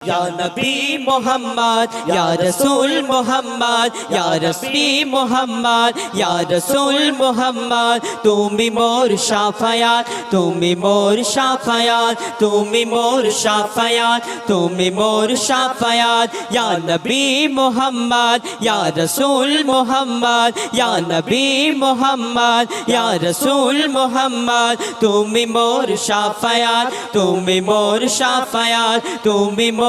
या नबी मोहम्मद या रसूल मोहम्मद या रस्मी मोहम्मद या रसूल मोहम्मद তুমি মোর শাফায়াত তুমি মোর শাফায়াত তুমি মোর শাফায়াত তুমি মোর শাফায়াত ইয়া নবী মোহাম্মদ ইয়া রসূল মোহাম্মদ ইয়া নবী মোহাম্মদ ইয়া রসূল মোহাম্মদ তুমি মোর শাফায়াত তুমি মোর শাফায়াত তুমি মোর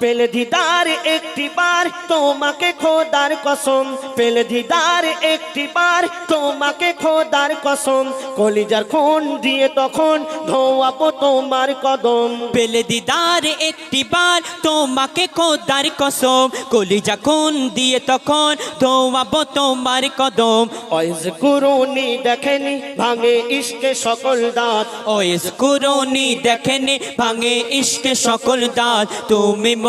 পেলে দিদার একটি বার তোমাকে খোদার কসম। পেলে দিদার একটি বার তোমাকে খোদার কসম। কলিজার খুন দিয়ে তখন ধোয়াবো তোমার কদম। পেলে দিদার একটি বার তোমাকে খোদার কসম। কলিজা কোন দিয়ে তখন ধোয়াবো তোমার কদম। অয়েজ কুরুনি দেখেনি ভাঙে ইশকে সকল দাঁত। ওয়েস কুরনি দেখেনি ভাঙে ইশকে সকল দাঁত। তুমি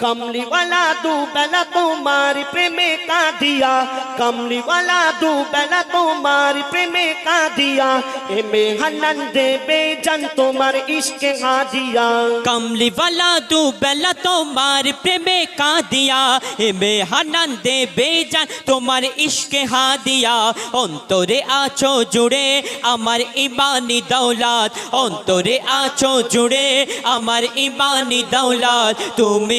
कमली वाला दू बेला तुम्हारी प्रेमे का दिया कमली वाला दू बेला तुम्हारी प्रेमे का दिया ए में हनन दे बेजन तुम्हार इश्क हा दिया कमलीवाला तू बेला তোমার প্রেমে কাঁদিয়া এমে হানান দে বেজান তোমার ইশকে হাদিয়া অন্তরে আছো জুড়ে আমার ইমানি দৌলাত অন্তরে আছো জুড়ে আমার ইমানি দৌলাত তুমি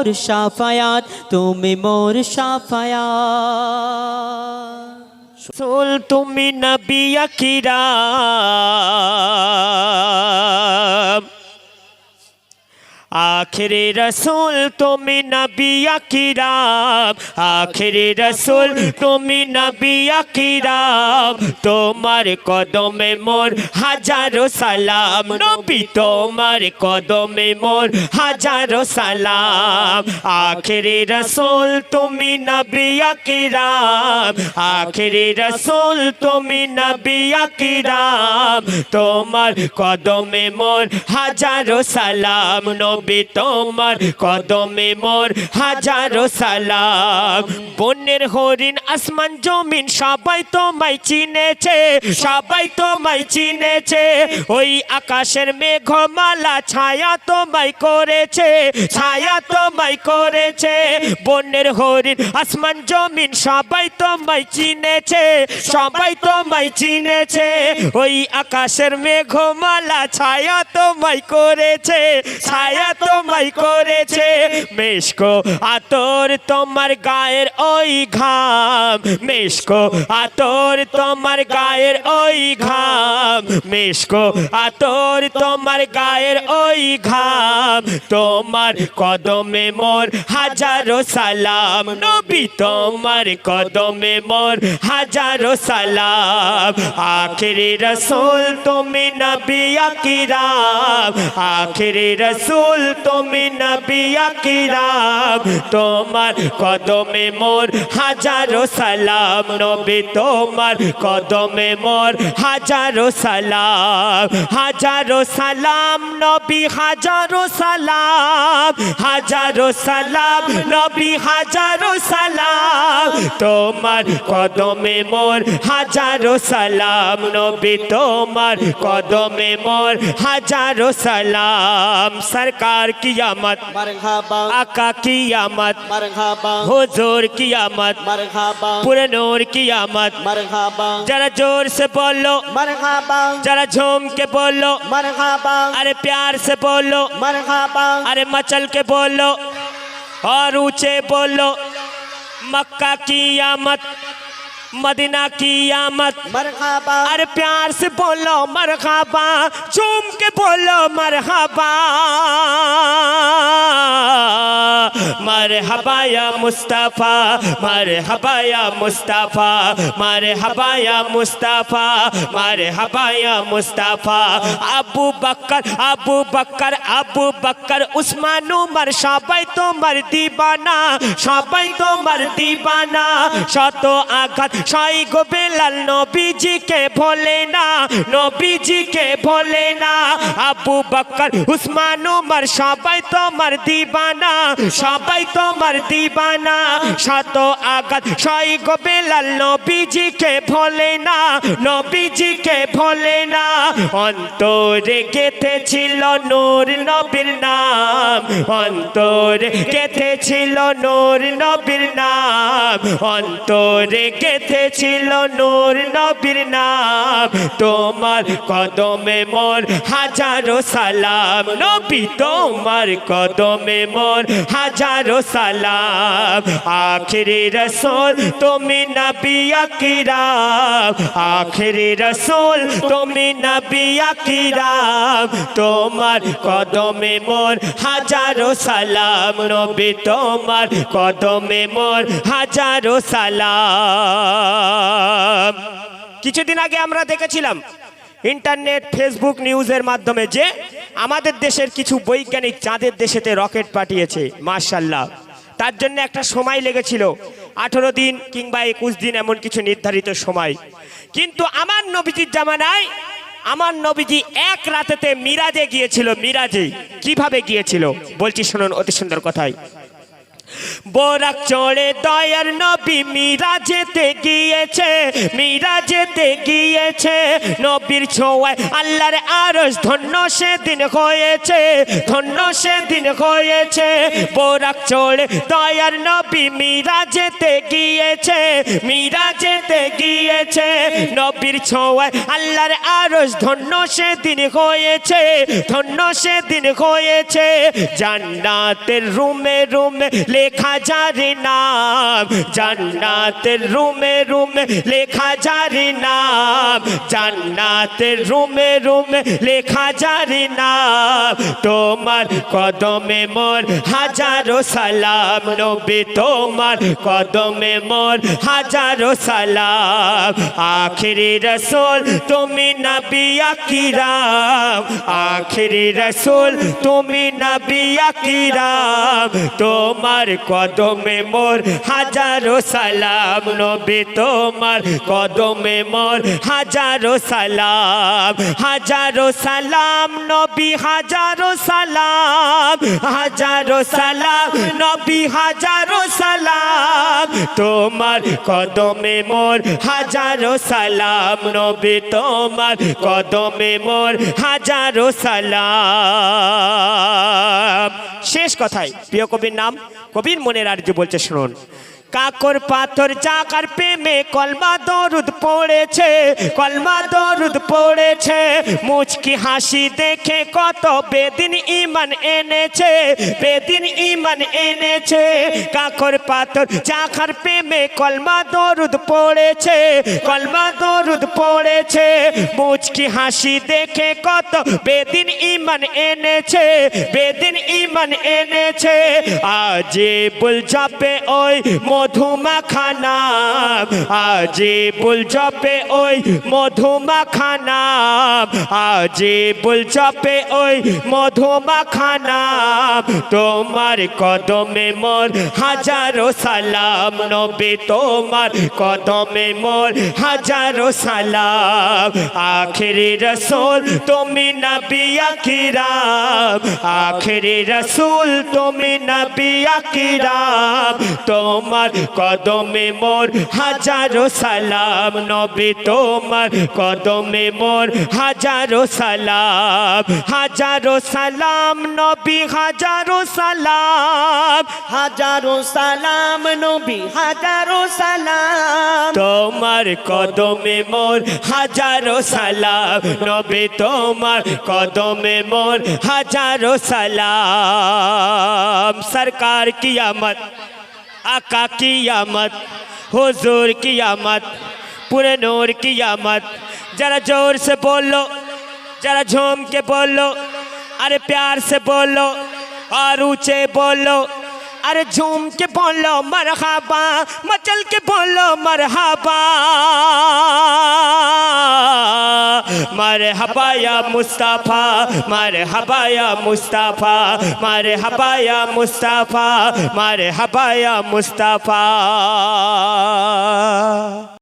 সাফায়াত তুমি মোর সাফায়াত। সোল তুমি নবী আকিরাম আখেরে রসুল, তুমি নবী আকিরাম। আখেরে রসুল, তুমি নবী আকিরাম। তোমার কদমে মোর হাজারো সালাম। নবী, তোমার কদমে মোর হাজারো সালাম। আখেরে রসুল, তুমি নবী আকিরাম। আখেরে রসুল, তুমি নবী আকিরাম। তোমার কদমে মোর হাজারো সালাম। নবী তোমার কদমে মোর হাজারো সালাম। বনের হরিণ, আসমান, জমিন, সবাই তোমায় চিনেছে, সবাই তোমায় চিনেছে। ওই আকাশের মেঘমালা ছায়া তোমায় করেছে, ছায়া তোমায় করেছে। বনের হরিণ, আসমান, জমিন, সবাই তোমায় চিনেছে, সবাই তোমায় চিনেছে। ওই আকাশের মেঘমালা ছায়া তোমায় করেছে, ছায়া তোমায় করেছে। মেশকো আতর তোমার গায়ের ওই ঘাম। মেশকো আতর তোমার গায়ের ওই ঘাম। মেশকো আতর তোমার গায়ের ওই ঘাম। তোমার কদমে মোর হাজারো সালাম। নবী তোমার কদমে মোর হাজারো সালাম। আখেরি রসুল তুমি নবী আকিরাম। আখেরি রসুল তুমি নবী আকিরাম, তোমার কদমে মোর হাজারো সালাম। নবী, তোমার কদমে মোর হাজারো সালাম। হাজারো সালাম, নবী, হাজারো সালাম। হাজারো সালাম, নবী, হাজারো সালাম। তোমার কদমে মোর হাজারো সালাম। নবী, তোমার কদমে মোর হাজারো সালাম। সরকার सरकार कियामत आका कियामत हुजूर कियामत पुरनूर कियामत जरा ज़ोर से बोलो। जरा झूम के बोलो। अरे प्यार से बोलो। अरे मचल के बोलो। और ऊँचे बोलो। मक्का की आमत मदीना की आमद मरहबा अरे प्यार से बोलो मरहबा चूम के बोलो मरहबा मरहबा या मुस्तफा मरहबा या मुस्तफा मरहबा या मुस्तफा मरहबा या मुस्तफा আবু বকর আবু বকর আবু বকর উসমান উমর সবাই তোমার দিবানা সবাই তোমার দিবানা শত আঘাত গো বেলাল নবীজিকে ভোলে না, নবীজিকে ভোলে না। আবু বকর, উসমান, উমর সবাই তোমার দিবানা, সবাই তোমার দিবানা। শত আঘাত, সাই গো বেলাল নবীজিকে ভোলে না, নবীজিকে ভোলে না। অন্তরে গেথেছিল নূর নবীর নাম, অন্তরে গেথেছিল নূর নবীর নাম। অন্তরে গেথেছিল নূর নবীর নাম। তোমার কদমে মোর হাজারো সালাম। নবী, তোমার কদমে মোর হাজারো সালাম। আখিরি রসুল, তুমি নবী আকিরাম। আখিরি রসুল, তুমি নবী আকিরাম। তোমার কদমে মোর হাজারো সালাম। নবী, তোমার কদমে মোর হাজারো সালাম। কিছুদিন আগে আমরা দেখেছিলাম ইন্টারনেট, ফেসবুক নিউজের মাধ্যমে যে আমাদের দেশের কিছু বৈজ্ঞানিক চাঁদের দেশেতে রকেট পাঠিয়েছে মার্শাল্লাহ তার জন্য একটা সময় লেগেছিল, আঠেরো দিন কিংবা একুশ দিন এমন কিছু নির্ধারিত সময়। কিন্তু আমার নবীজির জামানায়, আমার নবীজি এক রাতেতে মিরাজে গিয়েছিল মিরাজে কীভাবে গিয়েছিল? বলছি শুনুন অতি সুন্দর কথাই বোরাক চড়ে দয়ার নবী মীরা যেতে গিয়েছে মীরা যেতে গিয়েছে। নবীর ছোঁয়ায় আল্লাহর আরস ধন্য সেদিন হয়েছে, ধন্য সেদিন হয়েছে। বোরাক চড়ে দয়ার নবী মীরা যেতে গিয়েছে মীরা যেতে গিয়েছে। নবীর ছোঁয়ায় আল্লাহর আরস ধন্য সেদিন হয়েছে, ধন্য সেদিন হয়েছে। জান্নাতের রুমে রুমে লেখা যারে নাম, জান্নাতের রুমে রুমে লেখা যারে নাম, জান্নাতের রুমে রুমে লেখা যারে নাম। তোমার কদমে মোর হাজারো সালাম, নবী তোমার কদমে মোর হাজারো সালাম। আখিরি রসুল, তুমি নবী আকিরাম। আখিরি রসুল, তুমি নবী আকিরাম। তোমার কদমে মোর হাজারো সালাম, নবী তোমার কদমে মোর হাজারো সালাম হাজারো সালাম, নবী হাজারো সালাম হাজারো সালাম, নবী হাজারো সালাম, তোমার কদমে মোর হাজারো সালাম, নবী তোমার কদমে মোর হাজারো সালাম। শেষ কথায়, প্রিয় কবির নাম কবির মনের আর্য বলছে শুনুন। কাকর পাথর চাকার প্রেমে কলমা দরুদ পড়েছে, কলমা দরুদ পড়েছে। মুচকি হাসি দেখে কত বেদিন ইমান এনেছে, বেদিন ইমান এনেছে। কাকর পাথর চাকার প্রেমে কলমা দরুদ পড়েছে, কলমা দরুদ পড়েছে। মুচকি হাসি দেখে কত বেদিন ইমান এনেছে, বেদিন ইমান এনেছে। আজে বুল জপে ওই মধুমাখানাম আজে বুল জপে ওই মধুমাখানাম আজে বুল জপে ওই মধুমাখানাম তোমার কদমে মোর হাজারো সালাম, নবে তোমার কদমে মোর হাজারো সালাম। আখেরি রসুল তুমি নবী আকিরাম আখেরি রসুল তুমি নবী আকিরাম তোমার কদমে মোর হাজারো সালাম নবী তোমার কদমে মোর হাজারো সালাম। হাজারো সালাম নবী হাজারো সালাম। হাজারো সালাম নবী হাজারো সালাম। তোমার কদমে মোর হাজারো সালাম নবী তোমার কদমে মোর হাজারো সালাম। সরকার কিয়ামত आका कियामत हुजूर कियामत पूरे नूर कियामत जरा जोर से बोलो जरा झूम के बोलो अरे प्यार से बोलो और ऊँचे बोलो আরে ঝুম কে বলো মারহাবা মচল কে বলো মারহাবা মারহাবা ইয়া মুস্তাফা মারহাবা ইয়া মুস্তাফা মারহাবা ইয়া মুস্তাফা মারহাবা ইয়া মুস্তাফা